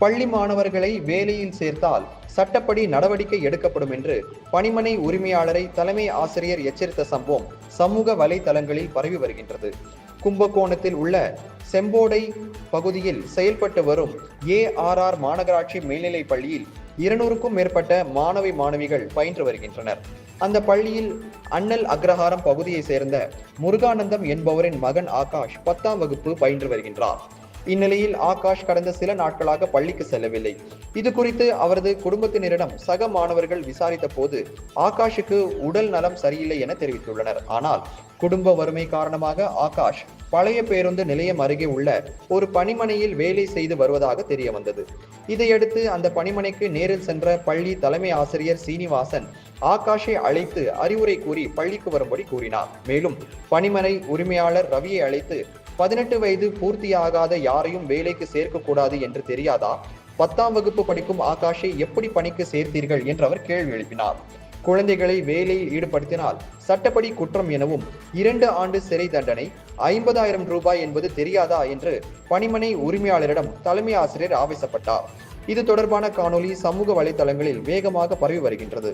பள்ளி மாணவர்களை வேலையில் சேர்த்தால் சட்டப்படி நடவடிக்கை எடுக்கப்படும் என்று பணிமனை உரிமையாளரை தலைமை ஆசிரியர் எச்சரித்த சம்பவம் சமூக வலைதளங்களில் பரவி வருகின்றது. கும்பகோணத்தில் உள்ள செம்போடை பகுதியில் செயல்பட்டு வரும் ஏஆர்ஆர் மாநகராட்சி மேல்நிலைப் பள்ளியில் இருநூறுக்கும் மேற்பட்ட மாணவி மாணவிகள் பயின்று வருகின்றனர். அந்த பள்ளியில் அண்ணல் அக்ரஹாரம் பகுதியைச் சேர்ந்த முருகானந்தம் என்பவரின் மகன் ஆகாஷ் பத்தாம் வகுப்பு பயின்று வருகின்றார். இந்நிலையில் ஆகாஷ் கடந்த சில நாட்களாக பள்ளிக்கு செல்லவில்லை. இது குறித்து அவரது குடும்பத்தினரிடம் சக மாணவர்கள் விசாரித்த போது ஆகாஷுக்கு உடல் நலம் சரியில்லை என தெரிவித்துள்ளனர். ஆனால் குடும்ப வறுமை காரணமாக ஆகாஷ் பழைய பேருந்து நிலையம் அருகே உள்ள ஒரு பணிமனையில் வேலை செய்து வருவதாக தெரிய வந்தது இதையடுத்து அந்த பணிமனைக்கு நேரில் சென்ற பள்ளி தலைமை ஆசிரியர் சீனிவாசன் ஆகாஷை அழைத்து அறிவுரை கூறி பள்ளிக்கு வரும்படி கூறினார். மேலும் பணிமனை உரிமையாளர் ரவியை அழைத்து பதினெட்டு வயது பூர்த்தியாகாத யாரையும் வேலைக்கு சேர்க்கக்கூடாது என்று தெரியாதா? பத்தாம் வகுப்பு படிக்கும் ஆகாஷை எப்படி பணிக்கு சேர்த்தீர்கள் என்று அவர் கேள்வி எழுப்பினார். குழந்தைகளை வேலையில் ஈடுபடுத்தினால் சட்டப்படி குற்றம் எனவும் இரண்டு ஆண்டு சிறை தண்டனை ஐம்பதாயிரம் ரூபாய் என்பது தெரியாதா என்று பணிமனை உரிமையாளரிடம் தலைமை ஆசிரியர் ஆவேசப்பட்டார். இது தொடர்பான காணொலி சமூக வலைதளங்களில் வேகமாக பரவி வருகின்றது.